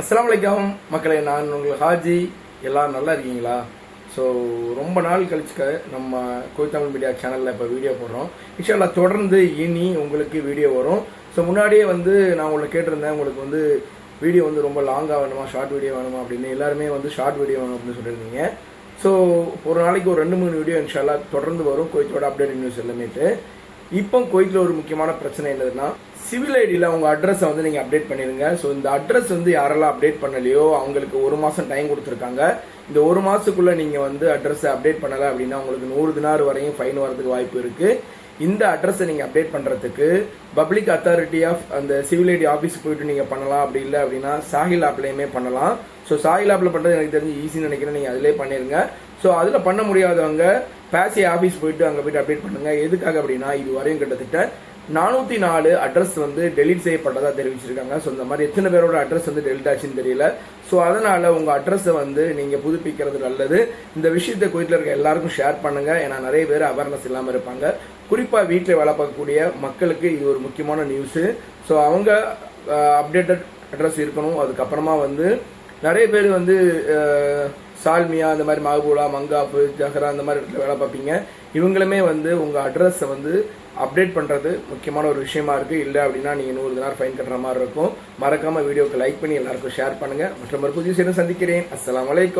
அஸ்லாம் வலைக்கம் மக்களே நான் உங்கள் ஹாஜி. எல்லாம் நல்லா இருக்கீங்களா? ஸோ ரொம்ப நாள் கழிச்சுக்க நம்ம கோய் தமிழ் மீடியா சேனலில் இப்போ வீடியோ போடுறோம். இன்ஷால்லா தொடர்ந்து இனி உங்களுக்கு வீடியோ வரும். ஸோ முன்னாடியே வந்து நான் உங்களை கேட்டிருந்தேன். உங்களுக்கு வந்து வீடியோ வந்து ரொம்ப லாங்காக வேணுமா? ஷார்ட் வீடியோ வேணுமா? அப்படின்னு. எல்லாருமே வந்து ஷார்ட் வீடியோ வேணும் அப்படின்னு சொல்லியிருந்தீங்க. ஸோ ஒரு நாளைக்கு ஒரு ரெண்டு மூணு வீடியோ இன்ஷால்லா தொடர்ந்து வரும். கோயத்தோட அப்டேட் நியூஸ் எல்லாமேட்டு. இப்போ கோயிலில் ஒரு முக்கியமான பிரச்சனை என்னதுன்னா சிவில் ஐடியில் அவங்க அட்ரஸை வந்து நீங்கள் அப்டேட் பண்ணிடுங்க. ஸோ இந்த அட்ரஸ் வந்து யாரெல்லாம் அப்டேட் பண்ணலையோ அவங்களுக்கு ஒரு மாதம் டைம் கொடுத்துருக்காங்க. இந்த ஒரு மாதத்துக்குள்ளே நீங்கள் வந்து அட்ரஸை அப்டேட் பண்ணலை அப்படின்னா உங்களுக்கு நூறு தினார் வரையும் ஃபைன் வரதுக்கு வாய்ப்பு இருக்குது இந்த அட்ரஸை நீங்கள் அப்டேட் பண்ணுறதுக்கு பப்ளிக் அத்தாரிட்டி ஆஃப் அந்த சிவில் ஐடி ஆஃபீஸ் போயிட்டு நீங்கள் பண்ணலாம். அப்படி இல்லை அப்படின்னா சாஹில் ஆப்லையுமே பண்ணலாம். ஸோ சாஹில் ஆப்பில் பண்ணுறது எனக்கு தெரிஞ்சு ஈஸின்னு நினைக்கிறேன். நீங்கள் அதிலே பண்ணிடுங்க. ஸோ அதில் பண்ண முடியாதவங்க பேசி ஆஃபீஸ் போயிட்டு அங்கே போயிட்டு அப்டேட் பண்ணுங்கள் எதுக்காக அப்படின்னா இது வரையும் கிட்டத்தட்ட நானூற்றி நாலு அட்ரஸ் வந்து டெலிட் செய்யப்பட்டதாக தெரிவிச்சிருக்காங்க. ஸோ இந்த மாதிரி எத்தனை பேரோட அட்ரஸ் வந்து டெலிட் ஆச்சுன்னு தெரியல. ஸோ அதனால உங்கள் அட்ரஸை வந்து நீங்கள் புதுப்பிக்கிறது நல்லது. இந்த விஷயத்தை கோயிலில் இருக்க எல்லாருக்கும் ஷேர் பண்ணுங்க. ஏன்னா நிறைய பேர் அவேர்னஸ் இல்லாமல் இருப்பாங்க. குறிப்பாக வீட்டில் வேலை பார்க்கக்கூடிய மக்களுக்கு இது ஒரு முக்கியமான நியூஸு ஸோ அவங்க அப்டேட்டட் அட்ரஸ் இருக்கணும். அதுக்கப்புறமா வந்து நிறைய பேர் வந்து சால்மியா இந்த மாதிரி மகபூலா மங்காப்பு ஜஹரா அந்த மாதிரி இடத்துல வேலை பார்ப்பீங்க. இவங்களுமே வந்து உங்கள் அட்ரஸை வந்து அப்டேட் பண்ணுறது முக்கியமான ஒரு விஷயமா இருக்குது இல்லை அப்படின்னா நீங்கள் நூறு தினார் ஃபைன் கட்டுற மாதிரி இருக்கும். மறக்காமல் வீடியோக்கு லைக் பண்ணி எல்லாருக்கும் ஷேர் பண்ணுங்கள் மற்றும் ஒரு புதிய சந்திக்கிறேன். அஸ்லாம் வலைக்கம்